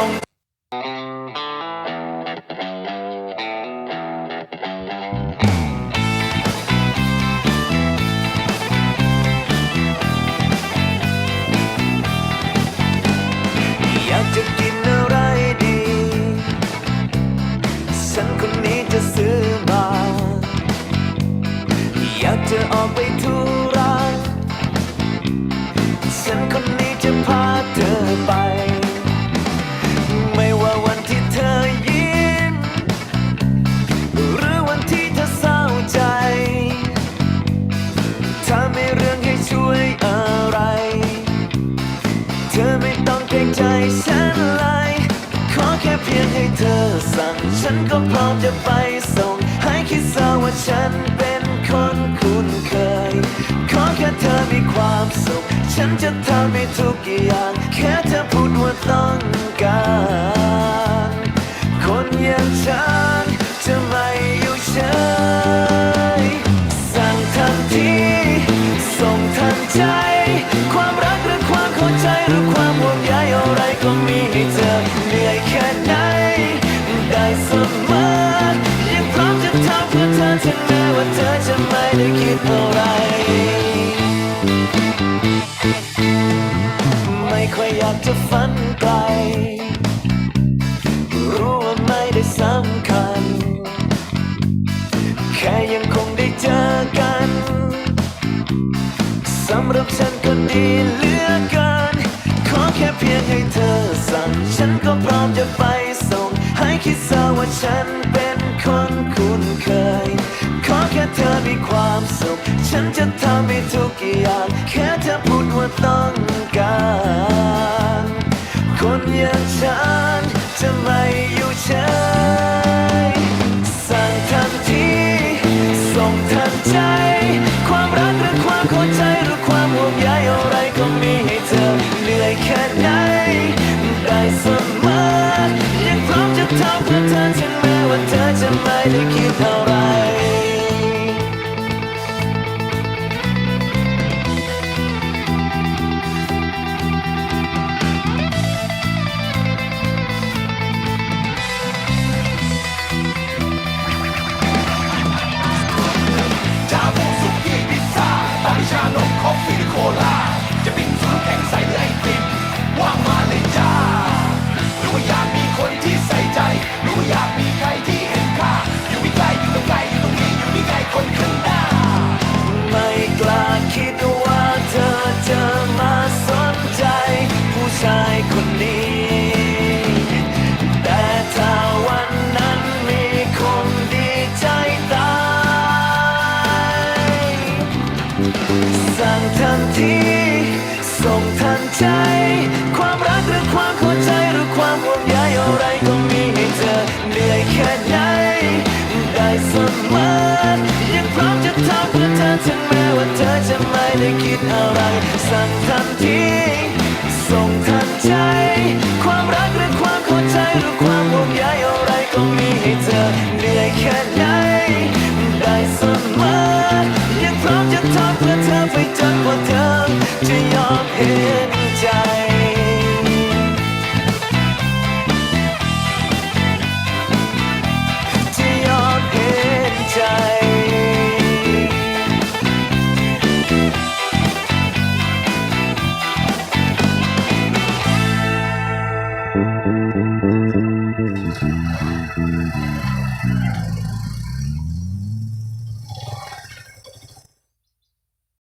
i don't ยงให้เธอสั่ง ฉันก็พร้อมจะไปส่ง ให้คิดซะว่าฉันเป็นคนคุ้นเคย ขอแค่เธอมีความสุข ฉันจะทำให้ทุกอย่าง แค่เธอพูดว่าต้องการ คนอย่างฉันจะไม่อยู่เฉยสั่งทันที ส่งทันใจ ไม่ค่อยอยากจะฝันไกล รู้ว่าไม่ได้สำคัญ แค่ยังคงได้เจอกัน สำหรับฉันก็ดีเหลือเกิน ขอแค่เพียงให้เธอสั่ง ฉันก็พร้อมจะไปส่ง ให้คิดซะว่าฉัน ต้องการ คนอย่างฉันจะไม่อยู่เฉย นี้ แต่ถ้าวันนั้นมีคงดีใจตายสั่งทันที ส่งทันใจ ความรักหรือความเข้าใจหรือความห่วงใยอะไรก็มีให้เธอเหนื่อยแค่ไหนได้เสมอยังพร้อมจะทำเพื่อเธอถึงแม้ว่าเธอจะไม่ได้คิดอะไร สั่งทันที